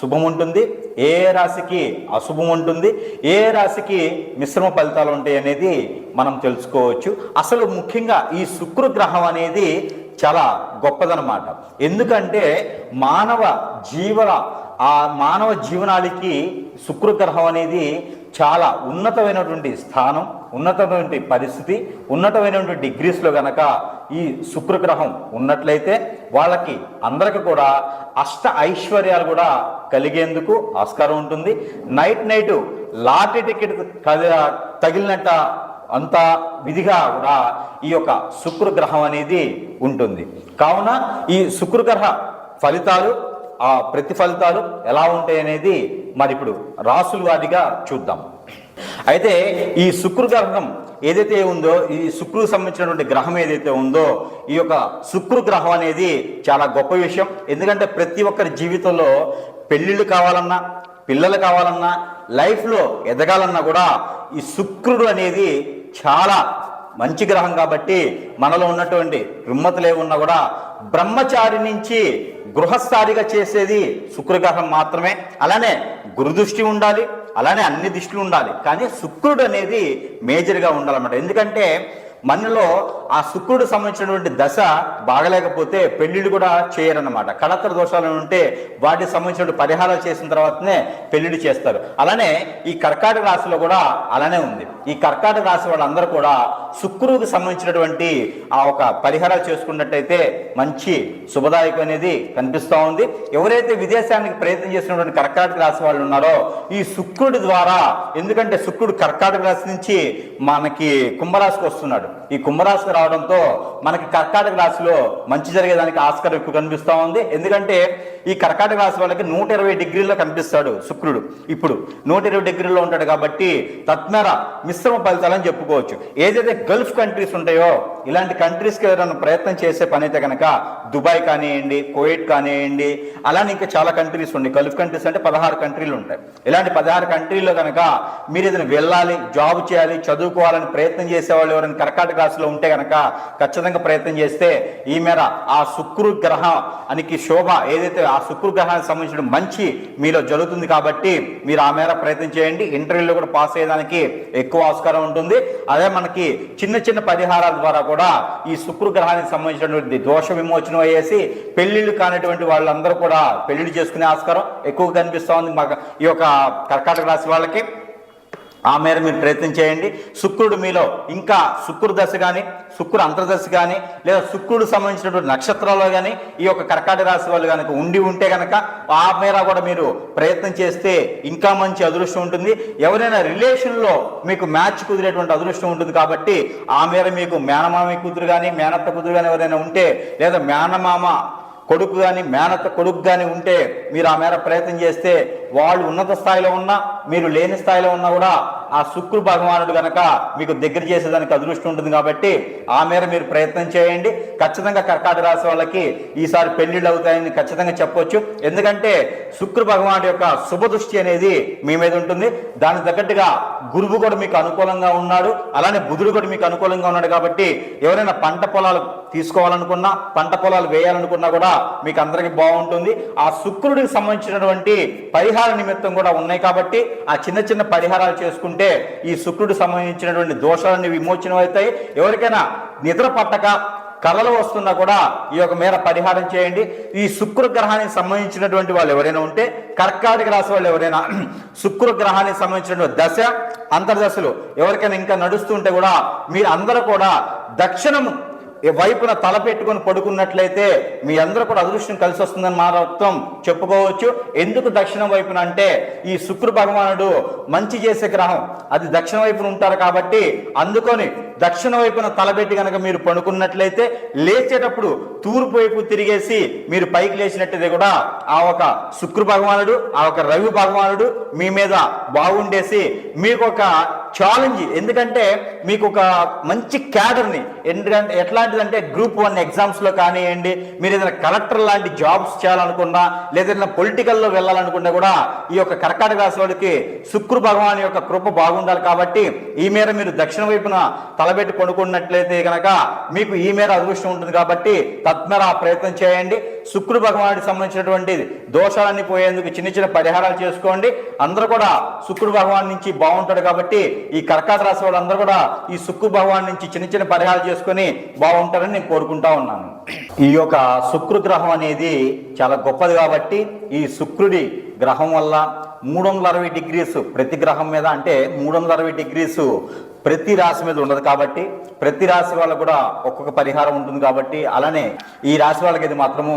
శుభం ఉంటుంది ఏ రాశికి అశుభం ఉంటుంది ఏ రాశికి మిశ్రమ ఫలితాలు ఉంటాయి అనేది మనం తెలుసుకోవచ్చు. అసలు ముఖ్యంగా ఈ శుక్రగ్రహం అనేది చాలా గొప్పదనమాట ఎందుకంటే మానవ జీవన ఆ మానవ జీవనానికి శుక్రగ్రహం అనేది చాలా ఉన్నతమైనటువంటి స్థానం ఉన్నతమైనటువంటి పరిస్థితి ఉన్నతమైనటువంటి డిగ్రీస్లో గనక ఈ శుక్రగ్రహం ఉన్నట్లయితే వాళ్ళకి అందరికి కూడా అష్ట ఐశ్వర్యాలు కూడా కలిగేందుకు ఆస్కారం ఉంటుంది. నైట్ నైట్ లాటరీ టికెట్ తగిలినట్ట అంత విధిగా కూడా ఈ యొక్క శుక్రగ్రహం అనేది ఉంటుంది. కావున ఈ శుక్రగ్రహ ఫలితాలు ఆ ప్రతిఫలితాలు ఎలా ఉంటాయి అనేది మరి ఇప్పుడు రాసుల వారిగా చూద్దాం. అయితే ఈ శుక్రగ్రహం ఏదైతే ఉందో ఈ శుక్రుకు సంబంధించినటువంటి గ్రహం ఏదైతే ఉందో ఈ యొక్క శుక్రు గ్రహం అనేది చాలా గొప్ప విషయం. ఎందుకంటే ప్రతి ఒక్కరి జీవితంలో పెళ్ళిళ్ళు కావాలన్నా పిల్లలు కావాలన్నా లైఫ్లో ఎదగాలన్నా కూడా ఈ శుక్రుడు అనేది చాలా మంచి గ్రహం కాబట్టి మనలో ఉన్నటువంటి రుమ్మతులు ఏమున్నా కూడా బ్రహ్మచారి నుంచి గృహస్థారిగా చేసేది శుక్రగ్రహం మాత్రమే. అలానే గురుదృష్టి ఉండాలి అలానే అన్ని దృష్టిలు ఉండాలి. కానీ శుక్రుడు అనేది మేజర్గా ఉండాలన్నమాట. ఎందుకంటే మనలో ఆ శుక్రుడు సంబంధించినటువంటి దశ బాగలేకపోతే పెళ్ళిళ్ళు కూడా చేయరన్నమాట. కళత్ర దోషాలు ఉంటే వాటికి సంబంధించిన పరిహారాలు చేసిన తర్వాతనే పెళ్ళిళ్ళు చేస్తారు. అలానే ఈ కర్కాటక రాశిలో కూడా అలానే ఉంది. ఈ కర్కాటక రాశి వాళ్ళందరూ కూడా శుక్రుడికి సంబంధించినటువంటి ఆ ఒక పరిహారాలు చేసుకున్నట్టయితే మంచి శుభదాయకం అనేది కనిపిస్తూ ఉంది. ఎవరైతే విదేశానికి ప్రయత్నం చేసినటువంటి కర్కాటక రాశి వాళ్ళు ఉన్నారో ఈ శుక్రుడి ద్వారా ఎందుకంటే శుక్రుడు కర్కాటక రాశి నుంచి మనకి కుంభరాశికి వస్తున్నాడు. ఈ కుంభరాశికి రావడంతో మనకి కర్కాటక రాశిలో మంచి జరిగేదానికి ఆస్కారం ఎక్కువ కనిపిస్తూ ఉంది. ఎందుకంటే ఈ కర్కాటక రాశి వాళ్ళకి నూట ఇరవై డిగ్రీల్లో కనిపిస్తాడు శుక్రుడు. ఇప్పుడు నూట ఇరవై డిగ్రీల్లో ఉంటాడు కాబట్టి తత్మేర మిశ్రమ ఫలితాలని చెప్పుకోవచ్చు. ఏదైతే గల్ఫ్ కంట్రీస్ ఉంటాయో ఇలాంటి కంట్రీస్కి ఎవరైనా ప్రయత్నం చేసే పని అయితే కనుక దుబాయ్ కానివ్వండి కోయిట్ కానివ్వండి అలానే ఇంకా చాలా కంట్రీస్ ఉన్నాయి. గల్ఫ్ కంట్రీస్ అంటే పదహారు కంట్రీలు ఉంటాయి. ఇలాంటి పదహారు కంట్రీల్లో కనుక మీరు ఏదైనా వెళ్ళాలి జాబ్ చేయాలి చదువుకోవాలని ప్రయత్నం చేసేవాళ్ళు ఎవరైనా కర్కాటక రాశిలో ఉంటే కనుక ఖచ్చితంగా ప్రయత్నం చేస్తే ఈ మేర ఆ శుక్రు గ్రహానికి శోభ ఏదైతే ఆ శుక్రు గ్రహానికి సంబంధించిన మంచి మీలో జరుగుతుంది కాబట్టి మీరు ఆ మేర ప్రయత్నం చేయండి. ఇంటర్వ్యూలో కూడా పాస్ అయ్యేదానికి ఎక్కువ ఆస్కారం ఉంటుంది. అదే మనకి చిన్న చిన్న పరిహారాల ద్వారా కూడా ఈ శుక్రగ్రహానికి సంబంధించినటువంటి దోష విమోచనం అయ్యేసి పెళ్ళిళ్ళు కానటువంటి వాళ్ళందరూ కూడా పెళ్ళిళ్ళు చేసుకునే ఆస్కారం ఎక్కువ కనిపిస్తూ ఉంది. మాకు ఈ యొక్క కర్కాటక రాశి వాళ్ళకి. ఆ మేర మీరు ప్రయత్నం చేయండి. శుక్రుడు మీలో ఇంకా శుక్రుడు దశ కానీ శుక్రుడు అంతర్దశ కానీ లేదా శుక్రుడు సంబంధించినటువంటి నక్షత్రాల్లో కానీ ఈ యొక్క కర్కాటక రాశి వాళ్ళు కనుక ఉండి ఉంటే కనుక ఆ మేర కూడా మీరు ప్రయత్నం చేస్తే ఇంకా మంచి అదృష్టం ఉంటుంది. ఎవరైనా రిలేషన్లో మీకు మ్యాచ్ కుదిరేటువంటి అదృష్టం ఉంటుంది కాబట్టి ఆ మేర మీకు మేనమామ కూతురు కానీ మేనత్త కూతురు కానీ ఎవరైనా ఉంటే లేదా మేనమామ కొడుకు కానీ మేనత్త కొడుకు కానీ ఉంటే మీరు ఆ మేర ప్రయత్నం చేస్తే వాళ్ళు ఉన్నత స్థాయిలో ఉన్నా మీరు లేని స్థాయిలో ఉన్నా కూడా ఆ శుక్రు భగవానుడు కనుక మీకు దగ్గర చేసేదానికి అదృష్టం ఉంటుంది కాబట్టి ఆ మేర మీరు ప్రయత్నం చేయండి. ఖచ్చితంగా కర్కాటక రాశి వాళ్ళకి ఈసారి పెళ్ళిళ్ళు అవుతాయని ఖచ్చితంగా చెప్పొచ్చు. ఎందుకంటే శుక్రు భగవానుడు యొక్క శుభ దృష్టి అనేది మీ మీద ఉంటుంది. దానికి తగ్గట్టుగా గురువు కూడా మీకు అనుకూలంగా ఉన్నాడు. అలానే బుధుడు కూడా మీకు అనుకూలంగా ఉన్నాడు కాబట్టి ఎవరైనా పంట పొలాలు తీసుకోవాలనుకున్నా పంట పొలాలు వేయాలనుకున్నా కూడా మీకు అందరికీ బాగుంటుంది. ఆ శుక్రుడికి సంబంధించినటువంటి పరిహారం నిమిత్తం కూడా ఉన్నాయి కాబట్టి ఆ చిన్న చిన్న పరిహారాలు చేసుకుంటే ఈ శుక్రుడు సంబంధించినటువంటి దోషాలన్నీ విమోచనం అవుతాయి. ఎవరికైనా నిద్ర పట్టక కళలు వస్తున్నా కూడా ఈ యొక్క మేర పరిహారం చేయండి. ఈ శుక్రగ్రహానికి సంబంధించినటువంటి వాళ్ళు ఎవరైనా ఉంటే కర్కాటక రాశి వాళ్ళు ఎవరైనా శుక్రగ్రహానికి సంబంధించినటువంటి దశ అంతర్దశలు ఎవరికైనా ఇంకా నడుస్తుంటే కూడా మీరు అందరూ కూడా దక్షిణము వైపున తల పెట్టుకొని పడుకున్నట్లయితే మీ అందరూ కూడా అదృష్టం కలిసి వస్తుందని మాత్రం చెప్పుకోవచ్చు. ఎందుకు దక్షిణం వైపున అంటే ఈ శుక్ర భగవానుడు మంచి చేసే గ్రహం. అది దక్షిణ వైపున ఉంటారు కాబట్టి అందుకొని దక్షిణ వైపున తలబెట్టి కనుక మీరు పడుకున్నట్లయితే లేచేటప్పుడు తూర్పు వైపు తిరిగేసి మీరు పైకి లేచినట్టయితే కూడా ఆ ఒక శుక్ర భగవానుడు ఆ ఒక రవి భగవానుడు మీ మీద బాగుండేసి మీకు ఒక ఛాలెంజ్ ఎందుకంటే మీకు ఒక మంచి క్యాడర్ని ఎందుకంటే ఎట్లాంటిదంటే గ్రూప్ వన్ ఎగ్జామ్స్లో కానివ్వండి మీరు ఏదైనా కలెక్టర్ లాంటి జాబ్స్ చేయాలనుకున్నా లేదా ఏదైనా పొలిటికల్లో వెళ్ళాలనుకున్నా కూడా ఈ యొక్క కర్కాటక రాశి శుక్రు భగవాన్ యొక్క కృప బాగుండాలి కాబట్టి ఈ మేర మీరు దక్షిణ వైపున తలబెట్టి పడుకున్నట్లయితే కనుక మీకు ఈ మేర అదృష్టం ఉంటుంది కాబట్టి తత్మేర ప్రయత్నం చేయండి. శుక్రు భగవానుడికి సంబంధించినటువంటి దోషాలన్నీ పోయేందుకు చిన్న చిన్న పరిహారాలు చేసుకోండి. అందరూ కూడా శుక్రు భగవాన్ నుంచి బాగుంటాడు కాబట్టి ఈ కర్కాట రాశి వాళ్ళందరూ కూడా ఈ శుక్రు భగవాన్ నుంచి చిన్న చిన్న పరిహారాలు చేసుకొని బాగుంటారని నేను కోరుకుంటా ఉన్నాను. ఈ యొక్క శుక్రగ్రహం అనేది చాలా గొప్పది కాబట్టి ఈ శుక్రుడి గ్రహం వల్ల మూడు వందల అరవై డిగ్రీస్ ప్రతి గ్రహం మీద అంటే మూడు వందల అరవై డిగ్రీస్ ప్రతి రాశి మీద ఉండదు కాబట్టి ప్రతి రాశి వాళ్ళకు కూడా ఒక్కొక్క పరిహారం ఉంటుంది కాబట్టి అలానే ఈ రాశి వాళ్ళకి ఇది మాత్రము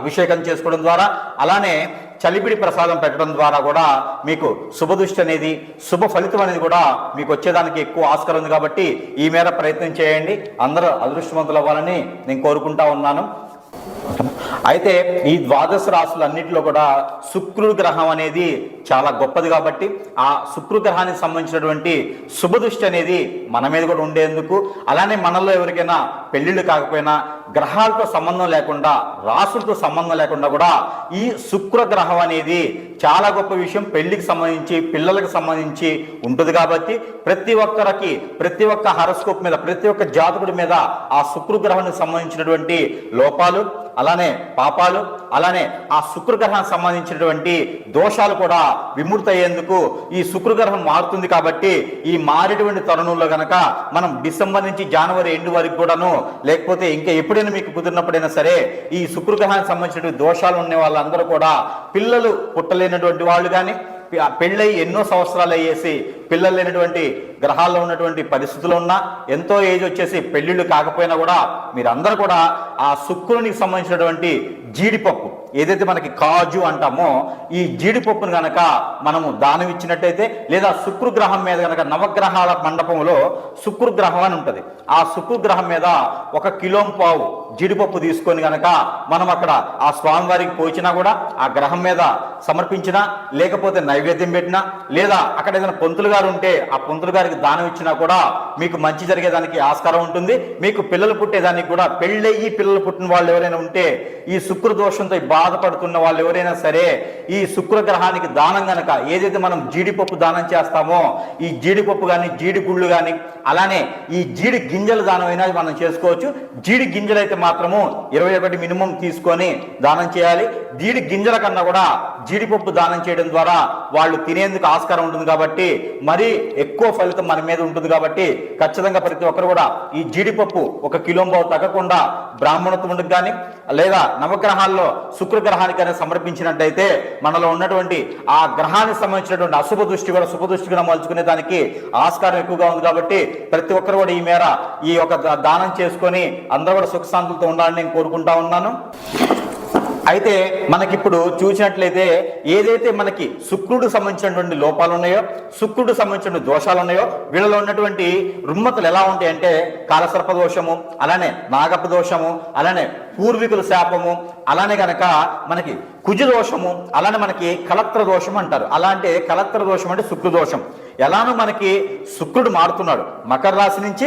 అభిషేకం చేసుకోవడం ద్వారా అలానే చలిపిడి ప్రసాదం పెట్టడం ద్వారా కూడా మీకు శుభదృష్టి అనేది శుభ ఫలితం అనేది కూడా మీకు వచ్చేదానికి ఎక్కువ ఆస్కారం ఉంది కాబట్టి ఈ మేర ప్రయత్నం చేయండి. అందరూ అదృష్టవంతులు అవ్వాలని నేను కోరుకుంటా ఉన్నాను. అయితే ఈ ద్వాదశ రాశులన్నింటిలో కూడా శుక్రుడు గ్రహం అనేది చాలా గొప్పది కాబట్టి ఆ శుక్రు గ్రహానికి సంబంధించినటువంటి శుభదృష్టి అనేది మన మీద కూడా ఉండేందుకు అలానే మనలో ఎవరికైనా పెళ్ళిళ్ళు కాకపోయినా గ్రహాలతో సంబంధం లేకుండా రాసులతో సంబంధం లేకుండా కూడా ఈ శుక్ర గ్రహం అనేది చాలా గొప్ప విషయం. పెళ్ళికి సంబంధించి పిల్లలకు సంబంధించి ఉంటుంది కాబట్టి ప్రతి ఒక్కరికి ప్రతి ఒక్క హరస్కోప్ మీద ప్రతి ఒక్క జాతకుడి మీద ఆ శుక్రగ్రహానికి సంబంధించినటువంటి లోపాలు అలానే పాపాలు అలానే ఆ శుక్రగ్రహానికి సంబంధించినటువంటి దోషాలు కూడా విముక్తి అయ్యేందుకు ఈ శుక్రగ్రహం మారుతుంది కాబట్టి ఈ మారేటువంటి తరుణంలో గనక మనం డిసెంబర్ నుంచి జనవరి ఎండు వరకు కూడాను లేకపోతే ఇంకా ఎప్పుడైనా మీకు కుదిరినప్పుడైనా సరే ఈ శుక్రగ్రహానికి సంబంధించినటువంటి దోషాలు ఉన్న వాళ్ళందరూ కూడా పిల్లలు పుట్టలేనటువంటి వాళ్ళు కానీ పెళ్ళై ఎన్నో సంవత్సరాలు అయ్యేసి పిల్లలు లేనటువంటి గ్రహాల్లో ఉన్నటువంటి పరిస్థితులు ఉన్నా ఎంతో ఏజ్ వచ్చేసి పెళ్ళిళ్ళు కాకపోయినా కూడా మీరందరూ కూడా ఆ శుక్రునికి సంబంధించినటువంటి జీడిపప్పు ఏదైతే మనకి కాజు అంటామో ఈ జీడిపప్పును గనక మనము దానం ఇచ్చినట్టయితే లేదా శుక్రగ్రహం మీద గనక నవగ్రహాల మండపంలో శుక్రగ్రహం అని ఉంటుంది. ఆ శుక్రగ్రహం మీద ఒక కిలోం పావు జీడిపప్పు తీసుకొని గనక మనం అక్కడ ఆ స్వామివారికి పోచినా కూడా ఆ గ్రహం మీద సమర్పించినా లేకపోతే నైవేద్యం పెట్టినా లేదా అక్కడ ఏదైనా పొంతులు గారు ఉంటే ఆ పొంతులు గారికి దానం ఇచ్చినా కూడా మీకు మంచి జరిగేదానికి ఆస్కారం ఉంటుంది. మీకు పిల్లలు పుట్టేదానికి కూడా పెళ్ళయ్యి పిల్లలు పుట్టిన వాళ్ళు ఎవరైనా ఉంటే ఈ శుక్ర దోషంతో బాధపడుతున్న వాళ్ళు ఎవరైనా సరే ఈ శుక్ర గ్రహానికి దానం గనక ఏదైతే మనం జీడిపప్పు దానం చేస్తామో ఈ జీడిపప్పు కానీ జీడి గుళ్ళు కానీ అలానే ఈ జీడి గింజల దానం అయినా మనం చేసుకోవచ్చు. జీడి గింజలు అయితే మాత్రము ఇరవై ఒకటి మినిమం తీసుకొని దానం చేయాలి. జీడి గింజల కన్నా కూడా జీడిపప్పు దానం చేయడం ద్వారా వాళ్ళు తినేందుకు ఆస్కారం ఉంటుంది కాబట్టి మరీ ఎక్కువ ఫలితం మన మీద ఉంటుంది కాబట్టి ఖచ్చితంగా ప్రతి ఒక్కరు కూడా ఈ జీడిపప్పు ఒక కిలోంబావు తగ్గకుండా బ్రాహ్మణత్వముడికి కానీ లేదా నవగ్రహాల్లో శుక్రగ్రహానికి కానీ సమర్పించినట్టయితే మనలో ఉన్నటువంటి ఆ గ్రహానికి సంబంధించినటువంటి అశుభ దృష్టి కూడా శుభ దృష్టిగా మలుచుకునే దానికి ఆస్కారం ఎక్కువగా ఉంది కాబట్టి ప్రతి ఒక్కరు కూడా ఈ మేర ఈ యొక్క దానం చేసుకొని అందరూ కూడా సుఖశాంతులతో ఉండాలని నేను కోరుకుంటా ఉన్నాను. అయితే మనకిప్పుడు చూసినట్లయితే ఏదైతే మనకి శుక్రుడు సంబంధించినటువంటి లోపాలు ఉన్నాయో శుక్రుడు సంబంధించిన దోషాలు ఉన్నాయో వీళ్ళలో ఉన్నటువంటి రుమ్మతులు ఎలా ఉంటాయంటే కాలసర్ప దోషము అలానే నాగప దోషము అలానే పూర్వీకుల శాపము అలానే గనక మనకి కుజ దోషము అలానే మనకి కలత్ర దోషం అంటారు. అలా అంటే కలత్ర దోషం అంటే శుక్ర దోషం. ఎలానో మనకి శుక్రుడు మారుతున్నాడు. మకర రాశి నుంచి